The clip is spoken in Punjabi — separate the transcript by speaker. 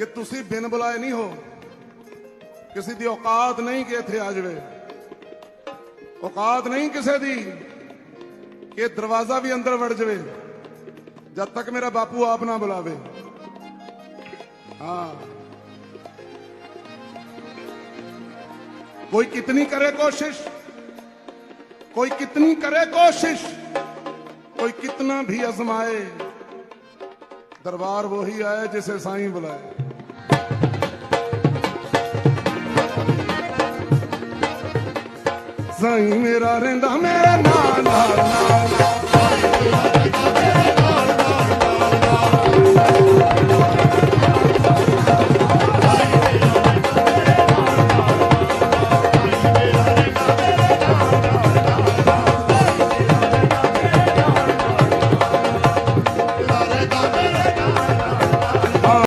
Speaker 1: ਕਿ ਤੁਸੀਂ ਬਿਨ ਬੁਲਾਏ ਨਹੀਂ ਹੋ। ਕਿਸੇ ਦੀ ਔਕਾਤ ਨਹੀਂ ਕਿ ਇੱਥੇ ਆ ਜਾਵੇ। ਔਕਾਤ ਨਹੀਂ ਕਿਸੇ ਦੀ ਕਿ ਦਰਵਾਜ਼ਾ ਵੀ ਅੰਦਰ ਵੜ ਜਾਵੇ, ਜਦ ਤੱਕ ਮੇਰਾ ਬਾਪੂ ਆਪ ਨਾ ਬੁਲਾਵੇ। ਹਾਂ। ਕੋਈ ਕਿਤਨੀ ਕਰੇ ਕੋਸ਼ਿਸ਼, ਕੋਈ ਕਿਤਨੀ ਕਰੇ ਕੋਸ਼ਿਸ਼, ਕੋਈ ਕਿਤਨਾ ਵੀ ਅਜ਼ਮਾਏ। ਦਰਬਾਰ ਉਹੀ ਆਏ ਜਿਸੇ ਸਾਈਂ ਬੁਲਾਏ ਸਾਈਂ ਮੇਰਾ ਰਹਿੰਦਾ ਮੇਰੇ ਨਾਲ ਨਾਲ